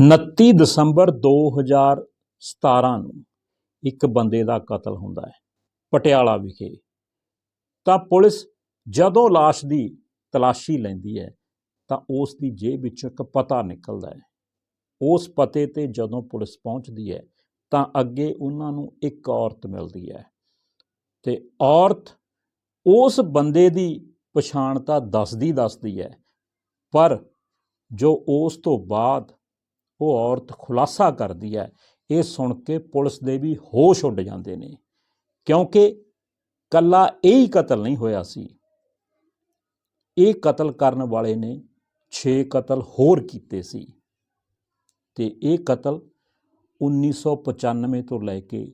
29 ਦਸੰਬਰ 2017 ਨੂੰ ਇੱਕ ਬੰਦੇ ਦਾ ਕਤਲ ਹੁੰਦਾ ਹੈ, ਪਟਿਆਲਾ ਵਿਖੇ। ਤਾਂ ਪੁਲਿਸ ਜਦੋਂ ਲਾਸ਼ ਦੀ ਤਲਾਸ਼ੀ ਲੈਂਦੀ ਹੈ, ਤਾਂ ਉਸ ਦੀ ਜੇਬ ਵਿੱਚੋਂ ਇੱਕ ਪਤਾ ਨਿਕਲਦਾ ਹੈ। ਉਸ ਪਤੇ ਤੇ ਜਦੋਂ ਪੁਲਿਸ ਪਹੁੰਚਦੀ ਹੈ, ਤਾਂ ਅੱਗੇ ਉਹਨਾਂ ਨੂੰ ਇੱਕ ਔਰਤ ਮਿਲਦੀ ਹੈ ਤੇ ਔਰਤ ਉਸ ਬੰਦੇ ਦੀ ਪਛਾਣ ਤਾਂ ਦੱਸਦੀ ਦੱਸਦੀ ਹੈ, ਪਰ ਜੋ ਉਸ ਤੋਂ ਬਾਅਦ ਉਹ ਔਰਤ ਖੁਲਾਸਾ ਕਰਦੀ ਹੈ। ਇਹ ਸੁਣ ਕੇ ਪੁਲਿਸ ਦੇ ਵੀ ਹੋਸ਼ ਉੱਡ ਜਾਂਦੇ ਨੇ, ਕਿਉਂਕਿ ਕੱਲਾ ਇਹ ਹੀ ਕਤਲ ਨਹੀਂ ਹੋਇਆ ਸੀ। ਇਹ ਕਤਲ ਕਰਨ ਵਾਲੇ ਨੇ 6 ਕਤਲ ਹੋਰ ਕੀਤੇ ਸੀ ਤੇ ਇਹ ਕਤਲ 1995 ਤੋਂ ਲੈ ਕੇ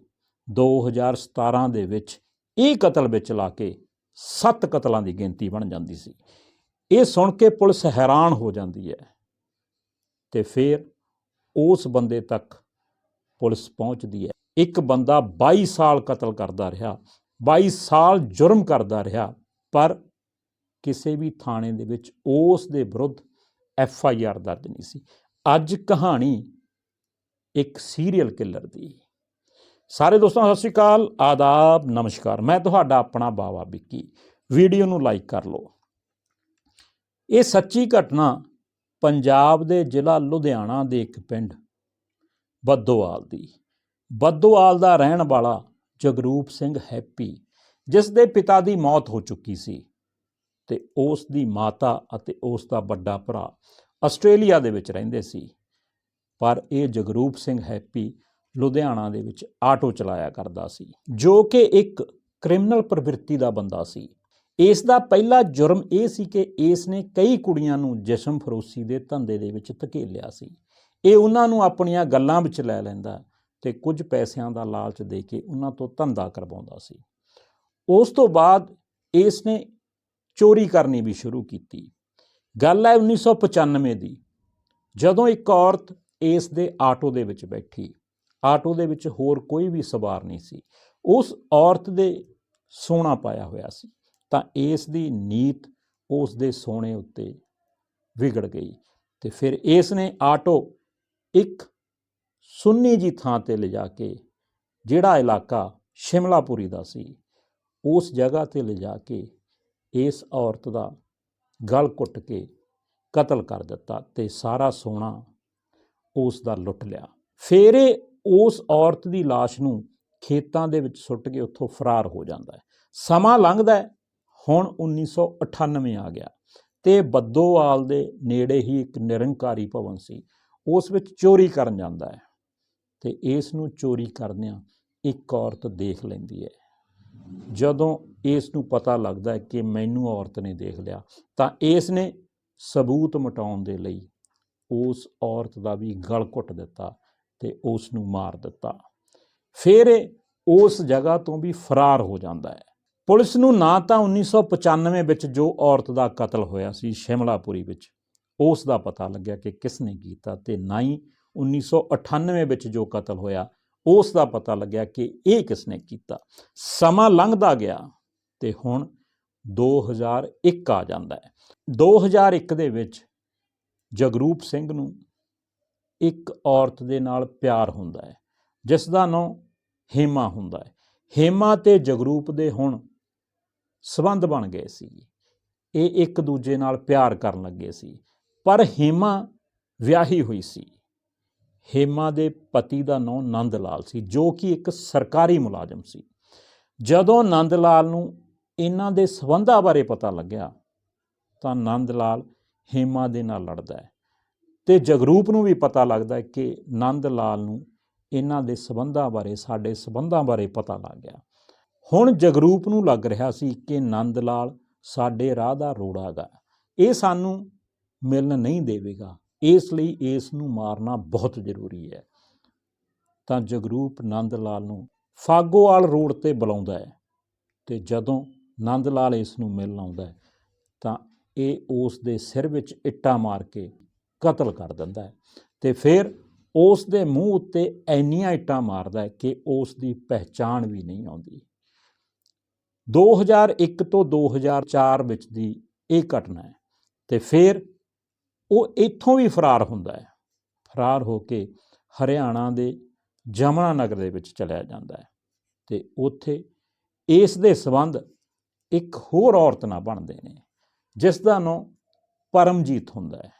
2017 ਦੇ ਵਿੱਚ ਇਹ ਕਤਲ ਵਿੱਚ ਲਾ ਕੇ 7 ਕਤਲਾਂ ਦੀ ਗਿਣਤੀ ਬਣ ਜਾਂਦੀ ਸੀ। ਇਹ ਸੁਣ ਕੇ ਪੁਲਿਸ ਹੈਰਾਨ ਹੋ ਜਾਂਦੀ ਹੈ ਤੇ ਫਿਰ ਉਸ ਬੰਦੇ ਤੱਕ ਪੁਲਿਸ ਪਹੁੰਚਦੀ ਹੈ। ਇੱਕ ਬੰਦਾ 22 ਸਾਲ ਕਤਲ ਕਰਦਾ ਰਿਹਾ 22 ਸਾਲ ਜੁਰਮ ਕਰਦਾ ਰਿਹਾ, ਪਰ ਕਿਸੇ ਵੀ ਥਾਣੇ ਦੇ ਵਿੱਚ ਉਸ ਦੇ ਵਿਰੁੱਧ ਐਫ ਆਈ ਆਰ ਦਰਜ ਨਹੀਂ ਸੀ। ਅੱਜ ਕਹਾਣੀ ਇੱਕ ਸੀਰੀਅਲ ਕਿਲਰ ਦੀ। ਸਾਰੇ ਦੋਸਤਾਂ, ਸਤਿ ਸ਼੍ਰੀ ਅਕਾਲ, ਆਦਾਬ, ਨਮਸਕਾਰ। ਮੈਂ ਤੁਹਾਡਾ ਆਪਣਾ ਬਾਵਾ ਵਿੱਕੀ। ਵੀਡੀਓ ਨੂੰ ਲਾਈਕ ਕਰ ਲਓ। ਇਹ ਸੱਚੀ ਘਟਨਾ ਪੰਜਾਬ ਦੇ ਜ਼ਿਲ੍ਹਾ ਲੁਧਿਆਣਾ ਦੇ ਇੱਕ ਪਿੰਡ, ਬੱਦੋਵਾਲ ਦੀ। ਬੱਦੋਵਾਲ ਦਾ ਰਹਿਣ ਵਾਲਾ ਜਗਰੂਪ ਸਿੰਘ ਹੈਪੀ, ਜਿਸ ਦੇ ਪਿਤਾ ਦੀ ਮੌਤ ਹੋ ਚੁੱਕੀ ਸੀ ਤੇ ਉਸ ਦੀ ਮਾਤਾ ਅਤੇ ਉਸ ਦਾ ਵੱਡਾ ਭਰਾ ਆਸਟ੍ਰੇਲੀਆ ਦੇ ਵਿੱਚ ਰਹਿੰਦੇ ਸੀ। ਪਰ ਇਹ ਜਗਰੂਪ ਸਿੰਘ ਹੈਪੀ ਲੁਧਿਆਣਾ ਦੇ ਵਿੱਚ ਆਟੋ ਚਲਾਇਆ ਕਰਦਾ ਸੀ, ਜੋ ਕਿ ਇੱਕ ਕ੍ਰਿਮੀਨਲ ਪ੍ਰਵਿਰਤੀ ਦਾ ਬੰਦਾ ਸੀ। ਇਸ ਦਾ ਪਹਿਲਾ ਜੁਰਮ ਇਹ ਸੀ ਕਿ ਇਸ ਨੇ ਕਈ ਕੁੜੀਆਂ ਨੂੰ ਜਿਸਮ ਫਰੋਸ਼ੀ ਦੇ ਧੰਦੇ ਦੇ ਵਿੱਚ ਧਕੇਲਿਆ ਸੀ। ਇਹ ਉਹਨਾਂ ਨੂੰ ਆਪਣੀਆਂ ਗੱਲਾਂ ਵਿੱਚ ਲੈ ਲੈਂਦਾ ਤੇ ਕੁਝ ਪੈਸਿਆਂ ਦਾ ਲਾਲਚ ਦੇ ਕੇ ਉਹਨਾਂ ਤੋਂ ਧੰਦਾ ਕਰਵਾਉਂਦਾ ਸੀ। ਉਸ ਤੋਂ ਬਾਅਦ ਇਸ ਨੇ ਚੋਰੀ ਕਰਨੀ ਵੀ ਸ਼ੁਰੂ ਕੀਤੀ। ਗੱਲ ਹੈ 1995 ਦੀ, ਜਦੋਂ ਇੱਕ ਔਰਤ ਇਸ ਦੇ ਆਟੋ ਦੇ ਵਿੱਚ ਬੈਠੀ। ਆਟੋ ਦੇ ਵਿੱਚ ਹੋਰ ਕੋਈ ਵੀ ਸਵਾਰ ਨਹੀਂ ਸੀ। ਉਸ ਔਰਤ ਦੇ ਸੋਨਾ ਪਾਇਆ ਹੋਇਆ ਸੀ। ਤਾਂ ਇਸ ਦੀ ਨੀਤ ਉਸ ਦੇ ਸੋਨੇ ਉੱਤੇ ਵਿਗੜ ਗਈ ਤੇ ਫਿਰ ਇਸ ਨੇ ਆਟੋ ਇੱਕ ਸੁੰਨੀ ਜੀ ਥਾਂ ਤੇ ਲਿਜਾ ਕੇ ਜਿਹੜਾ ਇਲਾਕਾ ਸ਼ਿਮਲਾਪੁਰੀ ਦਾ ਸੀ, ਉਸ ਜਗ੍ਹਾ ਤੇ ਲਿਜਾ ਕੇ ਇਸ ਔਰਤ ਦਾ ਗਲ ਕੁੱਟ ਕੇ ਕਤਲ ਕਰ ਦਿੱਤਾ ਤੇ ਸਾਰਾ ਸੋਨਾ ਉਸ ਦਾ ਲੁੱਟ ਲਿਆ। ਫਿਰ ਉਸ ਔਰਤ ਦੀ লাশ ਨੂੰ ਖੇਤਾਂ ਦੇ ਵਿੱਚ ਸੁੱਟ ਕੇ ਉੱਥੋਂ ਫਰਾਰ ਹੋ ਜਾਂਦਾ ਹੈ। ਸਮਾਂ ਲੰਘਦਾ ਹੁਣ 1998 ਆ ਗਿਆ ਤੇ ਬੱਦੋਵਾਲ ਦੇ ਨੇੜੇ ਹੀ ਇੱਕ ਨਿਰੰਕਾਰੀ ਭਵਨ ਸੀ, ਉਸ ਵਿੱਚ ਚੋਰੀ ਕਰਨ ਜਾਂਦਾ ਹੈ ਤੇ ਇਸ ਨੂੰ ਚੋਰੀ ਕਰਦਿਆਂ ਇੱਕ ਔਰਤ ਦੇਖ ਲੈਂਦੀ ਹੈ। ਜਦੋਂ ਇਸ ਨੂੰ ਪਤਾ ਲੱਗਦਾ ਹੈ ਕਿ ਮੈਨੂੰ ਔਰਤ ਨੇ ਦੇਖ ਲਿਆ, ਤਾਂ ਇਸ ਨੇ ਸਬੂਤ ਮਟਾਉਣ ਦੇ ਲਈ ਉਸ ਔਰਤ ਦਾ ਵੀ ਗਲ ਘੁੱਟ ਦਿੱਤਾ ਤੇ ਉਸ ਨੂੰ ਮਾਰ ਦਿੱਤਾ। ਫਿਰ ਉਸ ਜਗ੍ਹਾ ਤੋਂ ਵੀ ਫਰਾਰ ਹੋ ਜਾਂਦਾ ਹੈ। ਪੁਲਿਸ ਨੂੰ ਨਾ ਤਾਂ 1995 ਵਿੱਚ ਜੋ ਔਰਤ ਦਾ ਕਤਲ ਹੋਇਆ ਸੀ ਸ਼ਿਮਲਾਪੁਰੀ ਵਿੱਚ, ਉਸ ਦਾ ਪਤਾ ਲੱਗਿਆ ਕਿ ਕਿਸ ਨੇ ਕੀਤਾ ਤੇ ਨਾ ਹੀ 1998 ਵਿੱਚ ਜੋ ਕਤਲ ਹੋਇਆ, ਉਸ ਦਾ ਪਤਾ ਲੱਗਿਆ ਕਿ ਇਹ ਕਿਸ ਨੇ ਕੀਤਾ। ਸਮਾਂ ਲੰਘਦਾ ਗਿਆ ਤੇ ਹੁਣ 2001 ਆ ਜਾਂਦਾ ਹੈ। 2001 ਦੇ ਵਿੱਚ ਜਗਰੂਪ ਸਿੰਘ ਨੂੰ ਇੱਕ ਔਰਤ ਦੇ ਨਾਲ ਪਿਆਰ ਹੁੰਦਾ ਹੈ, ਜਿਸ ਦਾ ਨਾਂ ਹੇਮਾ ਹੁੰਦਾ ਹੈ। ਹੇਮਾ ਤੇ ਜਗਰੂਪ ਦੇ ਹੁਣ ਸਬੰਧ ਬਣ ਗਏ ਸੀ। ਇਹ ਇੱਕ ਦੂਜੇ ਨਾਲ ਪਿਆਰ ਕਰਨ ਲੱਗੇ ਸੀ। ਪਰ ਹੇਮਾ ਵਿਆਹੀ ਹੋਈ ਸੀ। ਹੇਮਾ ਦੇ ਪਤੀ ਦਾ ਨਾਮ ਨੰਦ ਲਾਲ ਸੀ, ਜੋ ਕਿ ਇੱਕ ਸਰਕਾਰੀ ਮੁਲਾਜ਼ਮ ਸੀ। ਜਦੋਂ ਨੰਦ ਲਾਲ ਨੂੰ ਇਹਨਾਂ ਦੇ ਸਬੰਧਾਂ ਬਾਰੇ ਪਤਾ ਲੱਗਿਆ, ਤਾਂ ਨੰਦ ਲਾਲ ਹੇਮਾ ਦੇ ਨਾਲ ਲੜਦਾ ਹੈ ਤੇ ਜਗਰੂਪ ਨੂੰ ਵੀ ਪਤਾ ਲੱਗਦਾ ਹੈ ਕਿ ਨੰਦ ਲਾਲ ਨੂੰ ਇਹਨਾਂ ਦੇ ਸਬੰਧਾਂ ਬਾਰੇ, ਸਾਡੇ ਸਬੰਧਾਂ ਬਾਰੇ ਪਤਾ ਲੱਗ ਗਿਆ। ਹੁਣ ਜਗਰੂਪ ਨੂੰ ਲੱਗ ਰਿਹਾ ਸੀ ਕਿ ਨੰਦ ਲਾਲ ਸਾਡੇ ਰਾਹ ਦਾ ਰੋੜਾ ਗਾ ਇਹ ਸਾਨੂੰ ਮਿਲਣ ਨਹੀਂ ਦੇਵੇਗਾ। ਇਸ ਲਈ ਇਸ ਨੂੰ ਮਾਰਨਾ ਬਹੁਤ ਜ਼ਰੂਰੀ ਹੈ। ਤਾਂ ਜਗਰੂਪ ਨੰਦ ਲਾਲ ਨੂੰ ਫਾਗੋਵਾਲ ਰੋਡ ਤੇ ਬੁਲਾਉਂਦਾ ਹੈ ਤੇ ਜਦੋਂ ਨੰਦ ਲਾਲ ਇਸ ਨੂੰ ਮਿਲਣ ਆਉਂਦਾ ਹੈ, ਤਾਂ ਇਹ ਉਸ ਦੇ ਸਿਰ ਵਿੱਚ ਇੱਟਾਂ ਮਾਰ ਕੇ ਕਤਲ ਕਰ ਦਿੰਦਾ ਹੈ ਤੇ ਫਿਰ ਉਸ ਦੇ ਮੂੰਹ ਉੱਤੇ ਐਨੀਆਂ ਇੱਟਾਂ ਮਾਰਦਾ ਹੈ ਕਿ ਉਸ ਦੀ ਪਹਿਚਾਣ ਵੀ ਨਹੀਂ ਆਉਂਦੀ। 2001 ਤੋਂ 2004 ਵਿੱਚ ਦੀ ਇਹ ਘਟਨਾ ਹੈ ਤੇ ਫਿਰ ਉਹ ਇੱਥੋਂ ਵੀ ਫਰਾਰ ਹੁੰਦਾ ਹੈ। ਫਰਾਰ ਹੋ ਕੇ ਹਰਿਆਣਾ ਦੇ ਜਮਨਾ ਨਗਰ ਦੇ ਵਿੱਚ ਚਲਿਆ ਜਾਂਦਾ ਹੈ ਤੇ ਉੱਥੇ ਇਸ ਦੇ ਸੰਬੰਧ ਇੱਕ ਹੋਰ ਔਰਤ ਨਾਲ ਬਣਦੇ ਨੇ, ਜਿਸ ਦਾ ਨਾਮ ਪਰਮਜੀਤ ਹੁੰਦਾ ਹੈ।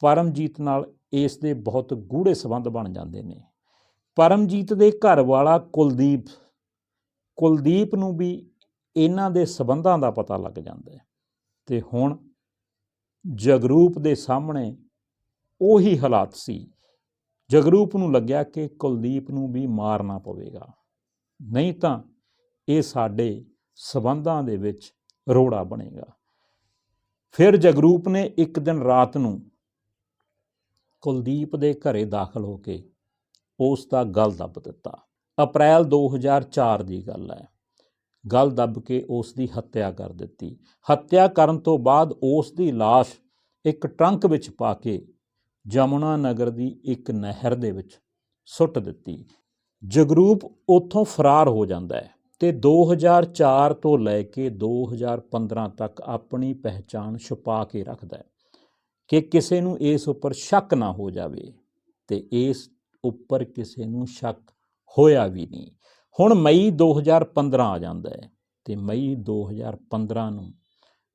ਪਰਮਜੀਤ ਨਾਲ ਇਸ ਦੇ ਬਹੁਤ ਗੂੜੇ ਸੰਬੰਧ ਬਣ ਜਾਂਦੇ ਨੇ। ਪਰਮਜੀਤ ਦੇ ਘਰ ਵਾਲਾ ਕੁਲਦੀਪ ਕੁਲਦੀਪ ਨੂੰ ਵੀ ਇਹਨਾਂ ਦੇ ਸਬੰਧਾਂ ਦਾ ਪਤਾ ਲੱਗ ਜਾਂਦਾ ਹੈ। ਤੇ ਹੁਣ ਜਗਰੂਪ ਦੇ ਸਾਹਮਣੇ ਉਹੀ ਹਾਲਾਤ ਸੀ। ਜਗਰੂਪ ਨੂੰ ਲੱਗਿਆ ਕਿ ਕੁਲਦੀਪ ਨੂੰ ਵੀ ਮਾਰਨਾ ਪਵੇਗਾ। ਨਹੀਂ ਤਾਂ ਇਹ ਸਾਡੇ ਸਬੰਧਾਂ ਦੇ ਵਿੱਚ ਰੋੜਾ ਬਣੇਗਾ। ਫਿਰ ਜਗਰੂਪ ਨੇ ਇੱਕ ਦਿਨ ਰਾਤ ਨੂੰ ਕੁਲਦੀਪ ਦੇ ਘਰੇ ਦਾਖਲ ਹੋ ਕੇ ਉਸ ਦਾ ਗਲ ਦੱਬ ਦਿੱਤਾ। ਅਪ੍ਰੈਲ 2004 ਦੀ ਗੱਲ ਹੈ। ਗਲ ਦੱਬ ਕੇ ਉਸ ਦੀ ਹੱਤਿਆ ਕਰ ਦਿੱਤੀ। ਹੱਤਿਆ ਕਰਨ ਤੋਂ ਬਾਅਦ ਉਸ ਦੀ লাশ ਇੱਕ ਟਰੰਕ ਵਿੱਚ ਪਾ ਕੇ ਜਮੁਨਾ ਨਗਰ ਦੀ ਇੱਕ ਨਹਿਰ ਦੇ ਵਿੱਚ ਸੁੱਟ ਦਿੱਤੀ। ਜਗਰੂਪ ਉੱਥੋਂ ਫਰਾਰ ਹੋ ਜਾਂਦਾ ਹੈ ਤੇ 2004 ਤੋਂ ਲੈ ਕੇ 2015 ਤੱਕ ਆਪਣੀ ਪਹਿਚਾਣ ਛੁਪਾ ਕੇ ਰੱਖਦਾ ਹੈ ਕਿ ਕਿਸੇ ਨੂੰ ਇਸ ਉੱਪਰ ਸ਼ੱਕ ਨਾ ਹੋ ਜਾਵੇ ਤੇ ਇਸ ਉੱਪਰ ਕਿਸੇ ਨੂੰ ਸ਼ੱਕ ਹੋਇਆ ਵੀ ਨਹੀਂ। ਹੁਣ ਮਈ 2015 ਆ ਜਾਂਦਾ ਹੈ ਤੇ ਮਈ 2015 ਨੂੰ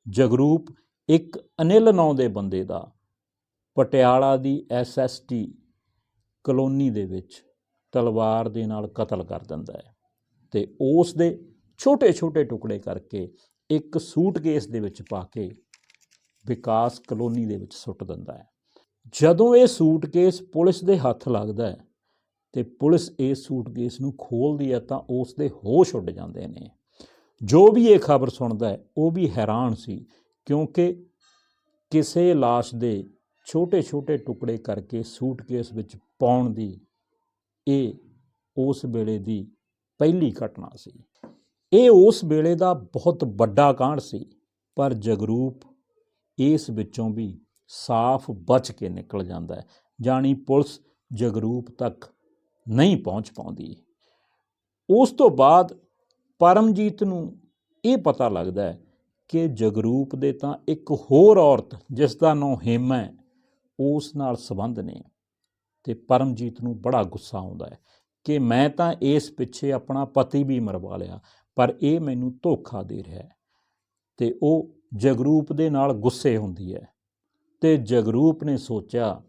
ਜਗਰੂਪ ਇੱਕ ਅਨਿਲ ਨਾਂ ਦੇ ਬੰਦੇ ਦਾ ਪਟਿਆਲਾ ਦੀ ਐਸਐਸਟੀ ਕਲੋਨੀ ਦੇ ਵਿੱਚ ਤਲਵਾਰ ਦੇ ਨਾਲ ਕਤਲ ਕਰ ਦਿੰਦਾ ਹੈ ਤੇ ਉਸ ਦੇ ਛੋਟੇ-ਛੋਟੇ ਟੁਕੜੇ ਕਰਕੇ ਇੱਕ ਸੂਟਕੇਸ ਦੇ ਵਿੱਚ ਪਾ ਕੇ ਵਿਕਾਸ ਕਲੋਨੀ ਦੇ ਵਿੱਚ ਸੁੱਟ ਦਿੰਦਾ ਹੈ। ਜਦੋਂ ਇਹ ਸੂਟਕੇਸ ਪੁਲਿਸ ਦੇ ਹੱਥ ਲੱਗਦਾ ਹੈ ਤੇ ਪੁਲਿਸ ਇਸ ਸੂਟਕੇਸ ਨੂੰ ਖੋਲਦੀ ਹੈ ਤਾਂ ਉਸ ਦੇ ਹੋਸ਼ ਉੱਡ ਜਾਂਦੇ ਨੇ। ਜੋ ਵੀ ਇਹ ਖਬਰ ਸੁਣਦਾ ਹੈ, ਉਹ ਵੀ ਹੈਰਾਨ ਸੀ, ਕਿਉਂਕਿ ਕਿਸੇ লাশ ਦੇ ਛੋਟੇ-ਛੋਟੇ ਟੁਕੜੇ ਕਰਕੇ ਸੂਟਕੇਸ ਵਿੱਚ ਪਾਉਣ ਦੀ ਇਹ ਉਸ ਵੇਲੇ ਦੀ ਪਹਿਲੀ ਘਟਨਾ ਸੀ। ਇਹ ਉਸ ਵੇਲੇ ਦਾ ਬਹੁਤ ਵੱਡਾ ਕਾਂਡ ਸੀ, ਪਰ ਜਗਰੂਪ ਇਸ ਵਿੱਚੋਂ ਵੀ ਸਾਫ਼ ਬਚ ਕੇ ਨਿਕਲ ਜਾਂਦਾ ਹੈ। ਜਾਣੀ ਪੁਲਿਸ ਜਗਰੂਪ ਤੱਕ ਨਹੀਂ ਪਹੁੰਚ ਪਾਉਂਦੀ। ਉਸ ਤੋਂ ਬਾਅਦ ਪਰਮਜੀਤ ਨੂੰ ਇਹ ਪਤਾ ਲੱਗਦਾ ਹੈ ਕਿ ਜਗਰੂਪ ਦੇ ਤਾਂ ਇੱਕ ਹੋਰ ਔਰਤ, ਜਿਸ ਦਾ ਨਾਮ ਹੇਮ ਹੈ, ਉਸ ਨਾਲ ਸੰਬੰਧ ਨੇ ਤੇ ਪਰਮਜੀਤ ਨੂੰ ਬੜਾ ਗੁੱਸਾ ਆਉਂਦਾ ਹੈ ਕਿ ਮੈਂ ਤਾਂ ਇਸ ਪਿੱਛੇ ਆਪਣਾ ਪਤੀ ਵੀ ਮਰਵਾ ਲਿਆ, ਪਰ ਇਹ ਮੈਨੂੰ ਧੋਖਾ ਦੇ ਰਿਹਾ ਹੈ। ਤੇ ਉਹ ਜਗਰੂਪ ਦੇ ਨਾਲ ਗੁੱਸੇ ਹੁੰਦੀ ਹੈ ਤੇ ਜਗਰੂਪ ਨੇ ਸੋਚਿਆ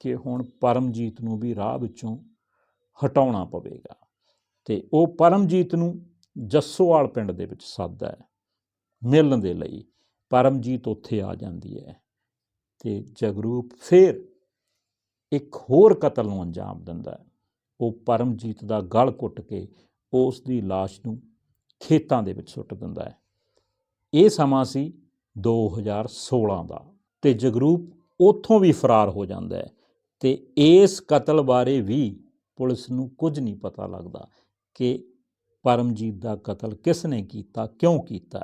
ਕਿ ਹੁਣ ਪਰਮਜੀਤ ਨੂੰ ਵੀ ਰਾਹ ਵਿੱਚੋਂ ਹਟਾਉਣਾ ਪਵੇਗਾ। ਤੇ ਉਹ ਪਰਮਜੀਤ ਨੂੰ ਜੱਸੋਵਾਲ ਪਿੰਡ ਦੇ ਵਿੱਚ ਸੱਦਦਾ ਹੈ, ਮਿਲਣ ਦੇ ਲਈ। ਪਰਮਜੀਤ ਉੱਥੇ ਆ ਜਾਂਦੀ ਹੈ ਤੇ ਜਗਰੂਪ ਫਿਰ ਇੱਕ ਹੋਰ ਕਤਲ ਨੂੰ ਅੰਜਾਮ ਦਿੰਦਾ ਹੈ। ਉਹ ਪਰਮਜੀਤ ਦਾ ਗਲ ਕੁੱਟ ਕੇ ਉਸ ਦੀ লাশ ਨੂੰ ਖੇਤਾਂ ਦੇ ਵਿੱਚ ਸੁੱਟ ਦਿੰਦਾ ਹੈ। ਇਹ ਸਮਾਂ ਸੀ 2016 ਦਾ ਤੇ ਜਗਰੂਪ ਉੱਥੋਂ ਵੀ ਫਰਾਰ ਹੋ ਜਾਂਦਾ ਹੈ ਤੇ ਇਸ ਕਤਲ ਬਾਰੇ ਵੀ ਪੁਲਿਸ ਨੂੰ ਕੁਝ ਨਹੀਂ ਪਤਾ ਲੱਗਦਾ ਕਿ ਪਰਮਜੀਤ ਦਾ ਕਤਲ ਕਿਸ ਨੇ ਕੀਤਾ, ਕਿਉਂ ਕੀਤਾ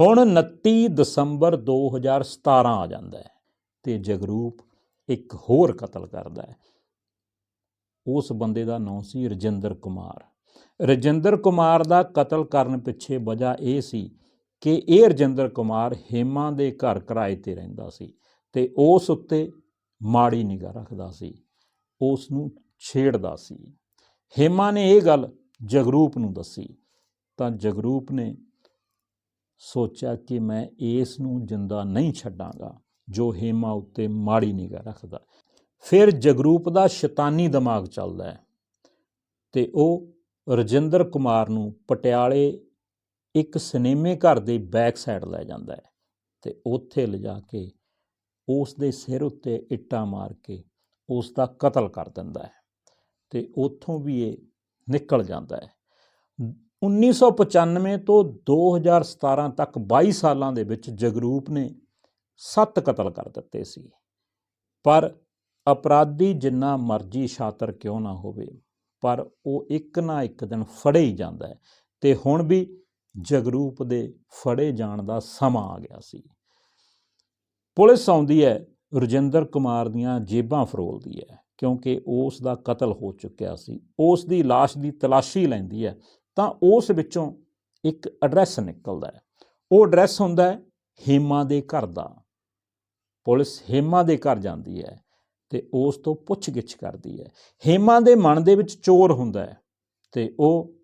ਹੁਣ 29 ਦਸੰਬਰ 2017 ਆ ਜਾਂਦਾ ਹੈ ਤੇ ਜਗਰੂਪ ਇੱਕ ਹੋਰ ਕਤਲ ਕਰਦਾ ਹੈ। ਉਸ ਬੰਦੇ ਦਾ ਨਾਮ ਸੀ ਰਜਿੰਦਰ ਕੁਮਾਰ। ਰਜਿੰਦਰ ਕੁਮਾਰ ਦਾ ਕਤਲ ਕਰਨ ਪਿੱਛੇ ਵਜ੍ਹਾ ਇਹ ਸੀ ਕਿ ਇਹ ਰਜਿੰਦਰ ਕੁਮਾਰ ਹੇਮਾ ਦੇ ਘਰ ਕਿਰਾਏ ਤੇ ਰਹਿੰਦਾ ਸੀ ਤੇ ਉਸ ਉੱਤੇ ਮਾੜੀ ਨਿਗਾਹ ਰੱਖਦਾ ਸੀ। ਉਸ ਨੂੰ ਛੇੜਦਾ ਸੀ। ਹੇਮਾ ਨੇ ਇਹ ਗੱਲ ਜਗਰੂਪ ਨੂੰ ਦੱਸੀ। ਤਾਂ ਜਗਰੂਪ ਨੇ ਸੋਚਿਆ ਕਿ ਮੈਂ ਇਸ ਨੂੰ ਜਿੰਦਾ ਨਹੀਂ ਛੱਡਾਂਗਾ, ਜੋ ਹੇਮਾ ਉੱਤੇ ਮਾੜੀ ਨਿਗਾਹ ਰੱਖਦਾ। ਫਿਰ ਜਗਰੂਪ ਦਾ ਸ਼ੈਤਾਨੀ ਦਿਮਾਗ ਚੱਲਦਾ ਹੈ ਤੇ ਉਹ ਰਜਿੰਦਰ ਕੁਮਾਰ ਨੂੰ ਪਟਿਆਲੇ ਇੱਕ ਸਿਨੇਮੇ ਘਰ ਦੇ ਬੈਕ ਸਾਈਡ ਲੈ ਜਾਂਦਾ ਹੈ ਤੇ ਉੱਥੇ ਲਿਜਾ ਕੇ ਉਸ ਦੇ ਸਿਰ ਉੱਤੇ ਇੱਟਾਂ ਮਾਰ ਕੇ ਉਸ ਦਾ ਕਤਲ ਕਰ ਦਿੰਦਾ ਹੈ। ਤੇ ਉੱਥੋਂ ਵੀ ਇਹ ਨਿਕਲ ਜਾਂਦਾ ਹੈ। 1995 ਤੋਂ 2017 ਤੱਕ 22 ਸਾਲਾਂ ਦੇ ਵਿੱਚ ਜਗਰੂਪ ਨੇ 7 ਕਤਲ ਕਰ ਦਿੱਤੇ ਸੀ। ਪਰ ਅਪਰਾਧੀ ਜਿੰਨਾ ਮਰਜ਼ੀ ਸ਼ਾਤਰ ਕਿਉਂ ਨਾ ਹੋਵੇ, ਪਰ ਉਹ ਇੱਕ ਨਾ ਇੱਕ ਦਿਨ ਫੜੇ ਹੀ ਜਾਂਦਾ ਹੈ ਤੇ ਹੁਣ ਵੀ ਜਗਰੂਪ ਦੇ ਫੜੇ ਜਾਣ ਦਾ ਸਮਾਂ ਆ ਗਿਆ ਸੀ। ਪੁਲਿਸ ਆਉਂਦੀ ਹੈ, ਰਜਿੰਦਰ ਕੁਮਾਰ ਦੀਆਂ ਜੇਬਾਂ ਫਰੋਲਦੀ ਹੈ। ਕਿਉਂਕਿ ਉਸ ਦਾ ਕਤਲ ਹੋ ਚੁੱਕਿਆ ਸੀ। ਉਸ ਦੀ লাশ ਦੀ ਤਲਾਸ਼ੀ ਲੈਂਦੀ ਹੈ, ਤਾਂ ਉਸ ਵਿੱਚੋਂ ਇੱਕ ਐਡਰੈਸ ਨਿਕਲਦਾ ਹੈ। ਉਹ ਐਡਰੈਸ ਹੁੰਦਾ ਹੈ ਹੇਮਾ ਦੇ ਘਰ ਦਾ। ਪੁਲਿਸ ਹੇਮਾ ਦੇ ਘਰ ਜਾਂਦੀ ਹੈ ਤੇ ਉਸ ਤੋਂ ਪੁੱਛਗਿੱਛ ਕਰਦੀ ਹੈ। ਹੇਮਾ ਦੇ ਮਨ ਦੇ ਵਿੱਚ ਚੋਰ ਹੁੰਦਾ ਹੈ ਤੇ ਉਹ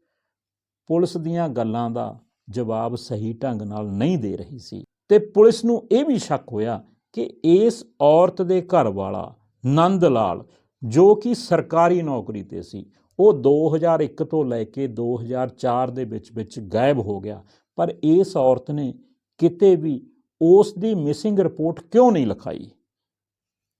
ਪੁਲਿਸ ਦੀਆਂ ਗੱਲਾਂ ਦਾ ਜਵਾਬ ਸਹੀ ਢੰਗ ਨਾਲ ਨਹੀਂ ਦੇ ਰਹੀ ਸੀ। ਤੇ ਪੁਲਿਸ ਨੂੰ ਇਹ ਵੀ ਸ਼ੱਕ ਹੋਇਆ ਕਿ ਇਸ ਔਰਤ ਦੇ ਘਰ ਵਾਲਾ ਨੰਦ ਲਾਲ ਜੋ ਕਿ ਸਰਕਾਰੀ ਨੌਕਰੀ ਤੇ ਸੀ, ਉਹ 2001 ਤੋਂ ਲੈ ਕੇ 2004 ਦੇ ਵਿੱਚ ਵਿੱਚ ਗਾਇਬ ਹੋ ਗਿਆ। ਪਰ ਇਸ ਔਰਤ ਨੇ ਕਿਤੇ ਵੀ ਉਸ ਦੀ ਮਿਸਿੰਗ ਰਿਪੋਰਟ ਕਿਉਂ ਨਹੀਂ ਲਿਖਾਈ?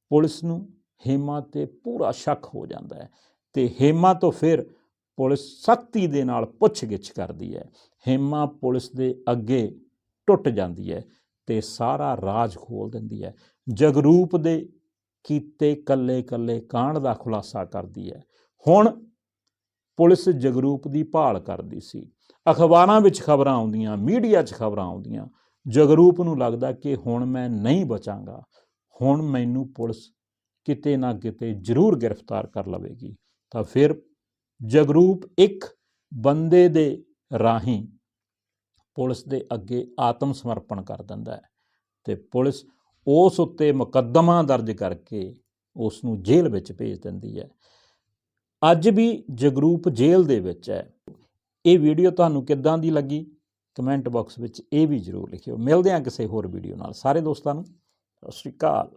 ਪੁਲਿਸ ਨੂੰ ਹੇਮਾ ਤੇ ਪੂਰਾ ਸ਼ੱਕ ਹੋ ਜਾਂਦਾ ਹੈ ਤੇ ਹੇਮਾ ਤੋਂ ਫਿਰ ਪੁਲਿਸ ਸਖਤੀ ਦੇ ਨਾਲ ਪੁੱਛਗਿੱਛ ਕਰਦੀ ਹੈ। ਹੇਮਾ ਪੁਲਿਸ ਦੇ ਅੱਗੇ ਟੁੱਟ ਜਾਂਦੀ ਹੈ ਤੇ ਸਾਰਾ ਰਾਜ ਖੋਲ ਦਿੰਦੀ ਹੈ। ਜਗਰੂਪ ਦੇ ਕੀਤੇ ਕੱਲੇ-ਕੱਲੇ ਕਾਂਡ ਦਾ ਖੁਲਾਸਾ ਕਰਦੀ ਹੈ। ਹੁਣ ਪੁਲਿਸ ਜਗਰੂਪ ਦੀ ਭਾਲ ਕਰਦੀ ਸੀ। ਅਖਬਾਰਾਂ ਵਿੱਚ ਖਬਰਾਂ ਆਉਂਦੀਆਂ, ਮੀਡੀਆ 'ਚ ਖਬਰਾਂ ਆਉਂਦੀਆਂ। ਜਗਰੂਪ ਨੂੰ ਲੱਗਦਾ ਕਿ ਹੁਣ ਮੈਂ ਨਹੀਂ ਬਚਾਂਗਾ। ਹੁਣ ਮੈਨੂੰ ਪੁਲਿਸ ਕਿਤੇ ਨਾ ਕਿਤੇ ਜ਼ਰੂਰ ਗ੍ਰਿਫਤਾਰ ਕਰ ਲਵੇਗੀ। ਤਾਂ ਫਿਰ ਜਗਰੂਪ ਇੱਕ ਬੰਦੇ ਦੇ ਰਾਹੀਂ ਪੁਲਿਸ ਦੇ ਅੱਗੇ ਆਤਮ ਸਮਰਪਣ ਕਰ ਦਿੰਦਾ ਹੈ ਤੇ ਪੁਲਿਸ ਉਸ ਉੱਤੇ ਮੁਕੱਦਮਾ ਦਰਜ ਕਰਕੇ ਉਸ ਨੂੰ ਜੇਲ੍ਹ ਵਿੱਚ ਭੇਜ ਦਿੰਦੀ ਹੈ। ਅੱਜ ਵੀ ਜਗਰੂਪ ਜੇਲ੍ਹ ਦੇ ਵਿੱਚ ਹੈ। ਇਹ ਵੀਡੀਓ ਤੁਹਾਨੂੰ ਕਿੱਦਾਂ ਦੀ ਲੱਗੀ? ਕਮੈਂਟ ਬਾਕਸ ਵਿੱਚ ਇਹ ਵੀ ਜ਼ਰੂਰ ਲਿਖਿਓ। ਮਿਲਦੇ ਹਾਂ ਕਿਸੇ ਹੋਰ ਵੀਡੀਓ ਨਾਲ। ਸਾਰੇ ਦੋਸਤਾਂ ਨੂੰ, ਸਤਿ ਸ਼੍ਰੀ ਅਕਾਲ।